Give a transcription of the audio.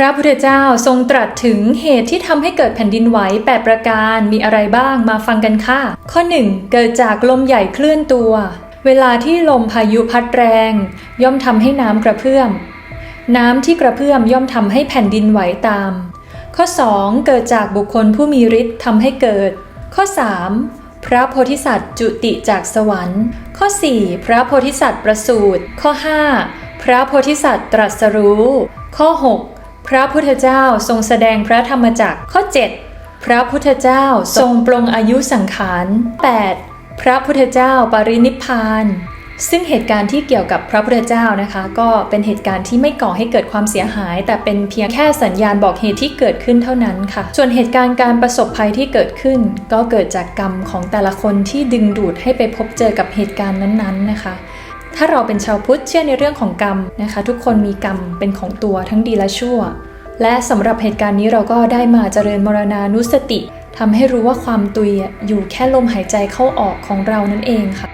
พระพุทธเจ้าทรงตรัสถึงเหตุที่ทำให้เกิดแผ่นดินไหว8ประการมีอะไรบ้างมาฟังกันค่ะ ข้อ 1 เกิดจากลมใหญ่เคลื่อนตัว เวลาที่ลมพายุพัดแรง ย่อมทำให้น้ำกระเพื่อม น้ำที่กระเพื่อมย่อมทำให้แผ่นดินไหวตาม ข้อ 2 เกิดจากบุคคลผู้มีฤทธิ์ทำให้เกิด ข้อ 3 พระโพธิสัตว์จุติจากสวรรค์ ข้อ 4 พระโพธิสัตว์ประสูติข้อ 5 พระโพธิสัตว์ตรัสรู้ ข้อ 6 พระพุทธเจ้าทรงแสดงพระธรรมจักรข้อ 7 พระพุทธเจ้าทรงปรงอายุสังขาร 8. พระพุทธเจ้าปรินิพพาน ซึ่งเหตุการณ์ที่เกี่ยวกับพระพุทธเจ้านะคะ ก็เป็นเหตุการณ์ที่ไม่ก่อให้เกิดความเสียหาย แต่เป็นเพียงแค่สัญญาณบอกเหตุที่เกิดขึ้นเท่านั้นค่ะ ส่วนเหตุการณ์การประสบภัยที่เกิดขึ้น ก็เกิดจากกรรมของแต่ละคนที่ดึงดูดให้ไปพบเจอกับเหตุการณ์นั้นๆนะคะ ถ้าเราเป็นชาวพุทธเชื่อในเรื่องของกรรมนะคะ ทุกคนมีกรรมเป็นของตัวทั้งดีและชั่ว และสำหรับเหตุการณ์นี้เราก็ได้มาเจริญมรณานุสติทำให้รู้ว่าความตุยอยู่แค่ลมหายใจเข้าออกของเรานั่นเองค่ะ